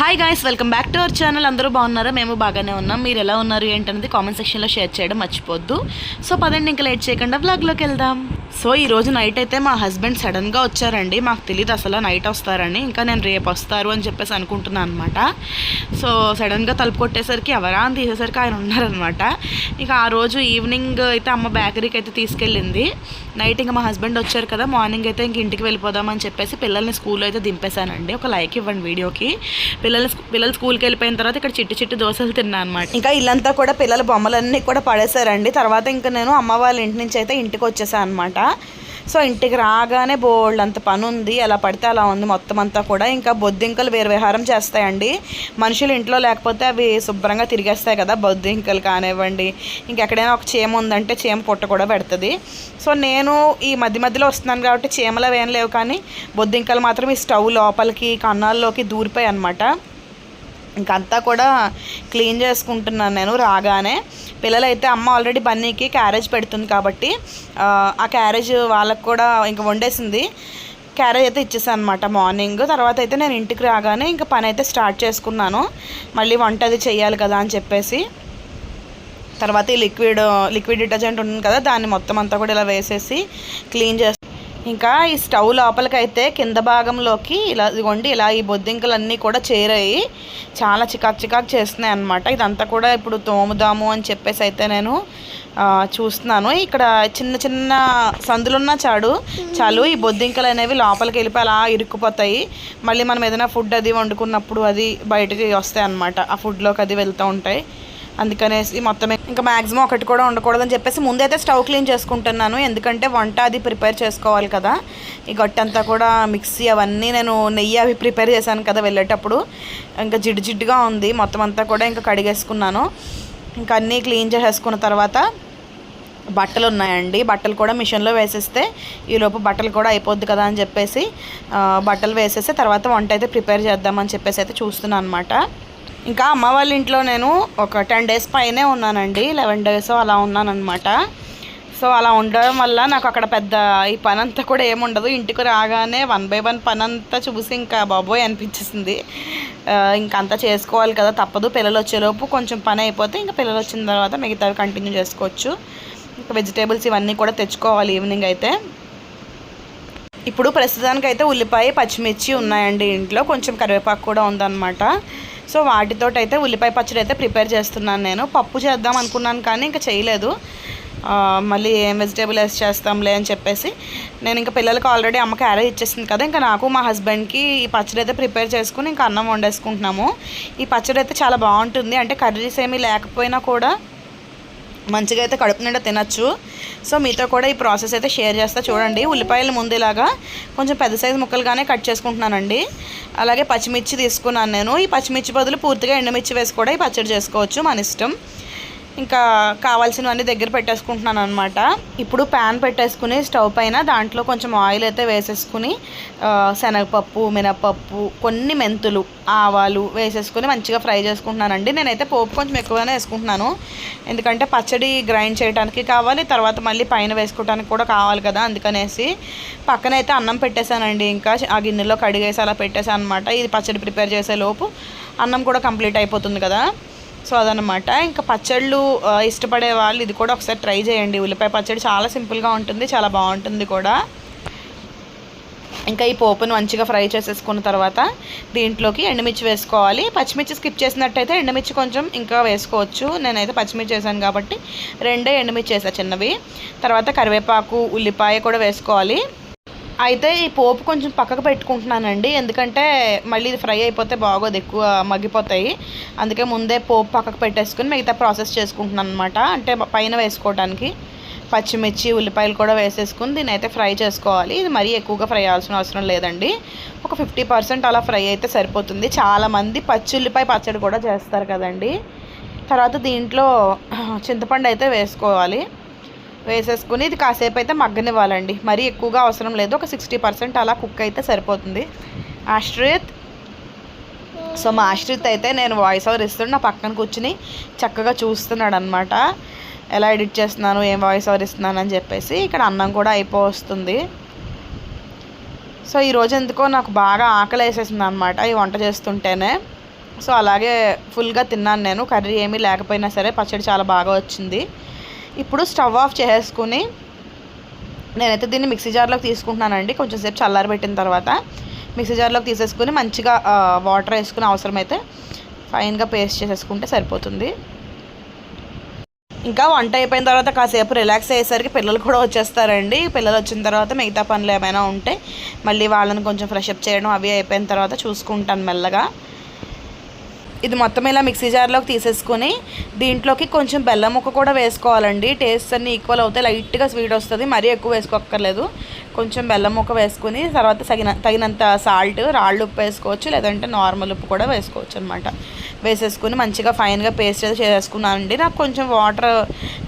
Hi guys welcome back to our channel అందరూ బాగున్నారా? మేము బాగానే ఉన్నాం. మీరు ఎలా ఉన్నారు? ఏంటనేది కామెంట్ సెక్షన్లో షేర్ చేయడం మర్చిపోద్దు. సో పదండి ఇంకా లేట్ చేయకుండా వ్లాగ్లోకి వెళ్దాం. సో ఈరోజు నైట్ అయితే మా హస్బెండ్ సడన్గా వచ్చారండి. మాకు తెలియదు అసలు నైట్ వస్తారని. ఇంకా నేను రేపు వస్తారు అని చెప్పేసి అనుకుంటున్నాను అనమాట సో సడన్గా తలుపు కొట్టేసరికి ఎవరా అని తీసేసరికి ఆయన ఉన్నారనమాట ఇక ఆ రోజు ఈవినింగ్ అయితే అమ్మ బేకరీకి అయితే తీసుకెళ్ళింది. నైట్ ఇంకా మా హస్బెండ్ వచ్చారు కదా మార్నింగ్ అయితే ఇంక ఇంటికి వెళ్ళిపోదామని చెప్పేసి పిల్లల్ని స్కూల్లో అయితే దింపేశానండి. ఒక లైక్ ఇవ్వండి వీడియోకి. పిల్లలు పిల్లలు స్కూల్కి వెళ్ళిపోయిన తర్వాత ఇక్కడ చిట్టి చిట్టి దోశలు తిన్నా అనమాట ఇంకా ఇల్లంతా కూడా పిల్లల బొమ్మలన్నీ కూడా పడేశారండి. తర్వాత ఇంకా నేను అమ్మ వాళ్ళ ఇంటి నుంచి అయితే ఇంటికి వచ్చేసాను అనమాట సో ఇంటికి రాగానే బోల్డ్ అంత పని ఉంది ఎలా పడితే అలా ఉంది మొత్తం అంతా కూడా. ఇంకా బొద్దింకలు వేరు విహారం చేస్తాయండి. మనుషులు ఇంట్లో లేకపోతే అవి శుభ్రంగా తిరిగేస్తాయి కదా బొద్దింకలు కానివ్వండి. ఇంకెక్కడైనా ఒక చీమ ఉందంటే చీమ పుట్ట కూడా పెడుతుంది. సో నేను ఈ మధ్య మధ్యలో వస్తున్నాను కాబట్టి చీమలు అవి ఏం లేవు కానీ బొద్దింకలు మాత్రం ఈ స్టవ్ లోపలికి కన్నాల్లోకి దూరిపోయాయి అనమాట. ఇంకంతా కూడా క్లీన్ చేసుకుంటున్నాను నేను రాగానే. పిల్లలైతే అమ్మ ఆల్రెడీ బన్నీకి క్యారేజ్ పెడుతుంది కాబట్టి ఆ, క్యారేజ్ వాళ్ళకు కూడా ఇంకా వండేసింది. క్యారేజ్ అయితే ఇచ్చేసాను అనమాట మార్నింగ్. తర్వాత అయితే నేను ఇంటికి రాగానే ఇంకా పని అయితే స్టార్ట్ చేసుకున్నాను. మళ్ళీ వంట అది చెయ్యాలి కదా అని చెప్పేసి. తర్వాత ఈ లిక్విడ్ లిక్విడ్ డిటర్జెంట్ ఉంటుంది కదా దాన్ని మొత్తం అంతా కూడా ఇలా వేసేసి క్లీన్ చేసి ఇంకా ఈ స్టవ్ లోపలికైతే కింద భాగంలోకి ఇలా ఇదిగోండి ఇలా ఈ బొద్దింకలు అన్నీ కూడా చేరాయి. చాలా చికాక్ చికాక్ చేస్తున్నాయి అనమాట ఇదంతా కూడా ఇప్పుడు తోముదాము అని చెప్పేసి అయితే నేను చూస్తున్నాను. ఇక్కడ చిన్న చిన్న సందులున్న చాడు చాలు ఈ బొద్దింకలు అనేవి లోపలికి వెళ్ళిపోయి అలా ఇరుక్కుపోతాయి. మళ్ళీ మనం ఏదైనా ఫుడ్ అది వండుకున్నప్పుడు అది బయటకి వస్తాయి అనమాట ఆ ఫుడ్లోకి అది వెళ్తూ ఉంటాయి. అందుకనేసి మొత్తం ఇంకా మ్యాక్సిమం ఒకటి కూడా ఉండకూడదని చెప్పేసి ముందైతే స్టవ్ క్లీన్ చేసుకుంటున్నాను. ఎందుకంటే వంట అది ప్రిపేర్ చేసుకోవాలి కదా. ఈ గట్టంతా కూడా మిక్సీ అవన్నీ నేను నెయ్యి అవి ప్రిపేర్ చేశాను కదా వెళ్ళేటప్పుడు. ఇంకా జిడ్డు జిడ్డుగా ఉంది. మొత్తం అంతా కూడా ఇంకా కడిగేసుకున్నాను. ఇంకా అన్నీ క్లీన్ చేసేసుకున్న తర్వాత బట్టలు ఉన్నాయండి. బట్టలు కూడా మిషన్లో వేసేస్తే ఈలోపు బట్టలు కూడా అయిపోద్ది కదా అని చెప్పేసి బట్టలు వేసేసి తర్వాత వంట అయితే ప్రిపేర్ చేద్దామని చెప్పేసి అయితే చూస్తున్నాను అనమాట ఇంకా అమ్మ వాళ్ళ ఇంట్లో నేను ఒక టెన్ డేస్ పైనే ఉన్నానండి లెవెన్ డేస్ అలా ఉన్నానమాట సో అలా ఉండడం వల్ల నాకు అక్కడ పెద్ద ఈ పని అంతా కూడా ఏముండదు ఇంటికి రాగానే వన్ బై వన్ పని అంతా చూసి ఇంకా బాబోయ్ అనిపించేసింది. ఇంకా అంతా చేసుకోవాలి కదా తప్పదు. పిల్లలు వచ్చేలోపు కొంచెం పని అయిపోతే ఇంకా పిల్లలు వచ్చిన తర్వాత మిగతావి కంటిన్యూ చేసుకోవచ్చు. ఇంకా వెజిటేబుల్స్ ఇవన్నీ కూడా తెచ్చుకోవాలి ఈవినింగ్ అయితే. ఇప్పుడు ప్రస్తుతానికి అయితే ఉల్లిపాయ పచ్చిమిర్చి ఉన్నాయండి ఇంట్లో. కొంచెం కరివేపాకు కూడా ఉందన్నమాట. సో వాటితోటైతే అయితే ఉల్లిపాయ పచ్చడి అయితే ప్రిపేర్ చేస్తున్నాను నేను. పప్పు చేద్దాం అనుకున్నాను కానీ ఇంకా చేయలేదు. మళ్ళీ ఏం వెజిటేబుల్ వేసి చేస్తాంలే అని చెప్పేసి. నేను ఇంకా పిల్లలకు ఆల్రెడీ అమ్మ క్యారేజ్ ఇచ్చేసింది కదా ఇంకా నాకు మా హస్బెండ్కి ఈ పచ్చడి అయితే ప్రిపేర్ చేసుకుని ఇంకా అన్నం వండేసుకుంటున్నాము. ఈ పచ్చడి అయితే చాలా బాగుంటుంది. అంటే కర్రీస్ ఏమీ లేకపోయినా కూడా మంచిగా అయితే కడుపు నిండా తినచ్చు. సో మీతో కూడా ఈ ప్రాసెస్ అయితే షేర్ చేస్తా. చూడండి ఉల్లిపాయలు ముందు ఇలాగా కొంచెం పెద్ద సైజు ముక్కలుగానే కట్ చేసుకుంటున్నానండి. అలాగే పచ్చిమిర్చి తీసుకున్నాను నేను. ఈ పచ్చిమిర్చి బదులు పూర్తిగా ఎండుమిర్చి వేసి కూడా ఈ పచ్చడి చేసుకోవచ్చు మన ఇష్టం. ఇంకా కావాల్సినవన్నీ దగ్గర పెట్టేసుకుంటున్నాను అనమాట ఇప్పుడు ప్యాన్ పెట్టేసుకుని స్టవ్ పైన దాంట్లో కొంచెం ఆయిల్ అయితే వేసేసుకుని శనగపప్పు మినపప్పు కొన్ని మెంతులు ఆవాలు వేసేసుకుని మంచిగా ఫ్రై చేసుకుంటున్నానండి. నేనైతే పోపు కొంచెం ఎక్కువగానే వేసుకుంటున్నాను. ఎందుకంటే పచ్చడి గ్రైండ్ చేయడానికి కావాలి తర్వాత మళ్ళీ పైన వేసుకోవడానికి కూడా కావాలి కదా అందుకనేసి పక్కన అయితే అన్నం పెట్టేశానండి. ఇంకా ఆ గిన్నెలో కడిగేసి అలా పెట్టేసాను అనమాట ఇది పచ్చడి ప్రిపేర్ చేసే లోపు అన్నం కూడా కంప్లీట్ అయిపోతుంది కదా. సో అదనమాట ఇంకా పచ్చళ్ళు ఇష్టపడే వాళ్ళు ఇది కూడా ఒకసారి ట్రై చేయండి. ఉల్లిపాయ పచ్చడి చాలా సింపుల్గా ఉంటుంది చాలా బాగుంటుంది కూడా. ఇంకా ఈ పోపును మంచిగా ఫ్రై చేసేసుకున్న తర్వాత దీంట్లోకి ఎండుమిర్చి వేసుకోవాలి. పచ్చిమిర్చి స్కిప్ చేసినట్టయితే ఎండుమిర్చి కొంచెం ఇంకా వేసుకోవచ్చు. నేనైతే పచ్చిమిర్చి వేసాను కాబట్టి రెండే ఎండుమిర్చి వేసా చిన్నవి. తర్వాత కరివేపాకు ఉల్లిపాయ కూడా వేసుకోవాలి. అయితే ఈ పోపు కొంచెం పక్కకు పెట్టుకుంటున్నానండి. ఎందుకంటే మళ్ళీ ఇది ఫ్రై అయిపోతే బాగోదు ఎక్కువ మగ్గిపోతాయి. అందుకే ముందే పోపు పక్కకు పెట్టేసుకుని మిగతా ప్రాసెస్ చేసుకుంటున్నాను అనమాట అంటే పైన వేసుకోవడానికి పచ్చిమిర్చి ఉల్లిపాయలు కూడా వేసేసుకుని దీని అయితే ఫ్రై చేసుకోవాలి. ఇది మరీ ఎక్కువగా ఫ్రై అవ్వాల్సిన అవసరం లేదండి. ఒక ఫిఫ్టీ పర్సెంట్ అలా ఫ్రై అయితే సరిపోతుంది. చాలామంది పచ్చి ఉల్లిపాయ పచ్చడి కూడా చేస్తారు కదండి. తర్వాత దీంట్లో చింతపండు అయితే వేసుకోవాలి. వేసేసుకుని ఇది కాసేపు అయితే మగ్గనివ్వాలండి. మరీ ఎక్కువగా అవసరం లేదు. ఒక సిక్స్టీ పర్సెంట్ అలా కుక్ అయితే సరిపోతుంది. ఆశ్రిత్. సో మా ఆశ్రిత్ అయితే నేను వాయిస్ ఓవర్ ఇస్తుంటే నా పక్కన కూర్చుని చక్కగా చూస్తున్నాడు అనమాట ఎలా ఎడిట్ చేస్తున్నాను ఏం వాయిస్ ఓవర్ ఇస్తున్నాను అని చెప్పేసి ఇక్కడ అన్నం కూడా అయిపోతుంది సో ఈరోజు ఎందుకో నాకు బాగా ఆకలి వేసేసింది అనమాట ఈ వంట చేస్తుంటేనే. సో అలాగే ఫుల్గా తిన్నాను నేను. కర్రీ ఏమీ లేకపోయినా సరే పచ్చడి చాలా బాగా వచ్చింది. ఇప్పుడు స్టవ్ ఆఫ్ చేసేసుకుని నేనైతే దీన్ని మిక్సీ జార్లోకి తీసుకుంటున్నానండి. కొంచెం సేపు చల్లారబెట్టిన తర్వాత మిక్సీ జార్లోకి తీసేసుకుని మంచిగా వాటర్ వేసుకుని అవసరమైతే ఫైన్గా పేస్ట్ చేసేసుకుంటే సరిపోతుంది. ఇంకా వంట అయిపోయిన తర్వాత కాసేపు రిలాక్స్ అయ్యేసరికి పిల్లలు కూడా వచ్చేస్తారండి. పిల్లలు వచ్చిన తర్వాత మిగతా పనులు ఏమైనా ఉంటే మళ్ళీ వాళ్ళని కొంచెం ఫ్రెష్ అప్ చేయడం అవి అయిపోయిన తర్వాత చూసుకుంటాను మెల్లగా. ఇది మొత్తం ఇలా మిక్సీ జార్లోకి తీసేసుకొని దీంట్లోకి కొంచెం బెల్లం ముక్క కూడా వేసుకోవాలండి. టేస్ట్ అన్నీ ఈక్వల్ అవుతాయి. లైట్గా స్వీట్ వస్తుంది. మరీ ఎక్కువ వేసుకోక్కర్లేదు. కొంచెం బెల్లం ముక్క వేసుకుని తర్వాత తగిన తగినంత సాల్ట్ రాళ్ళు ఉప్పు వేసుకోవచ్చు. లేదంటే నార్మల్ ఉప్పు కూడా వేసుకోవచ్చు అనమాట వేసేసుకుని మంచిగా ఫైన్గా పేస్ట్ అయితే చేసుకున్నానండి నాకు కొంచెం వాటర్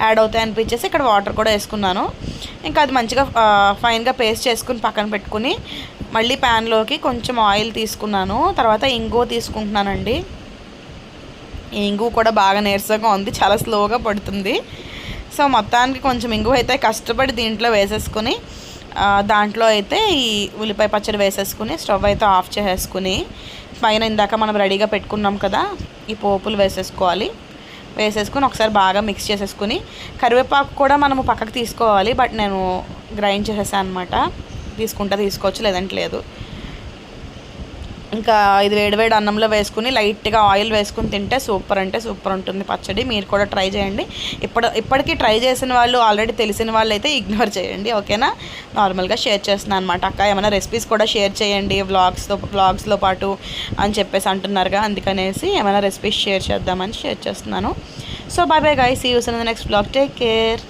యాడ్ అవుతాయి అనిపించేసి ఇక్కడ వాటర్ కూడా వేసుకున్నాను. ఇంకా అది మంచిగా ఫైన్గా పేస్ట్ చేసుకుని పక్కన పెట్టుకుని మళ్ళీ ప్యాన్లోకి కొంచెం ఆయిల్ తీసుకున్నాను. తర్వాత ఇంగో తీసుకుంటున్నానండి. ఇంగు కూడా బాగా నీరసంగా ఉంది చాలా స్లోగా పడుతుంది. సో మొత్తానికి కొంచెం ఇంగువ అయితే కష్టపడి దీంట్లో వేసేసుకుని దాంట్లో అయితే ఈ ఉల్లిపాయ పచ్చడి వేసేసుకుని స్టవ్ అయితే ఆఫ్ చేసేసుకుని పైన ఇందాక మనం రెడీగా పెట్టుకున్నాం కదా ఈ పోపులు వేసేసుకోవాలి. వేసేసుకుని ఒకసారి బాగా మిక్స్ చేసేసుకుని కరివేపాకు కూడా మనము పక్కకు తీసుకోవాలి బట్ నేను గ్రైండ్ చేసేసాను అనమాట తీసుకుంటా తీసుకోవచ్చు లేదంటే లేదు. ఇంకా ఇది వేడివేడి అన్నంలో వేసుకుని లైట్గా ఆయిల్ వేసుకుని తింటే సూపర్ అంటే సూపర్ ఉంటుంది పచ్చడి. మీరు కూడా ట్రై చేయండి. ఇప్పటి ఇప్పటికీ ట్రై చేసిన వాళ్ళు ఆల్రెడీ తెలిసిన వాళ్ళు అయితే ఇగ్నోర్ చేయండి. ఓకేనా? నార్మల్గా షేర్ చేస్తున్నాను అనమాట అక్క ఏమైనా రెసిపీస్ కూడా షేర్ చేయండి. వ్లాగ్స్తో వ్లాగ్స్లో పాటు అని చెప్పేసి అంటున్నారుగా. అందుకనేసి ఏమైనా రెసిపీస్ షేర్ చేద్దామని షేర్ చేస్తున్నాను. So bye bye guys see you in the next blog take care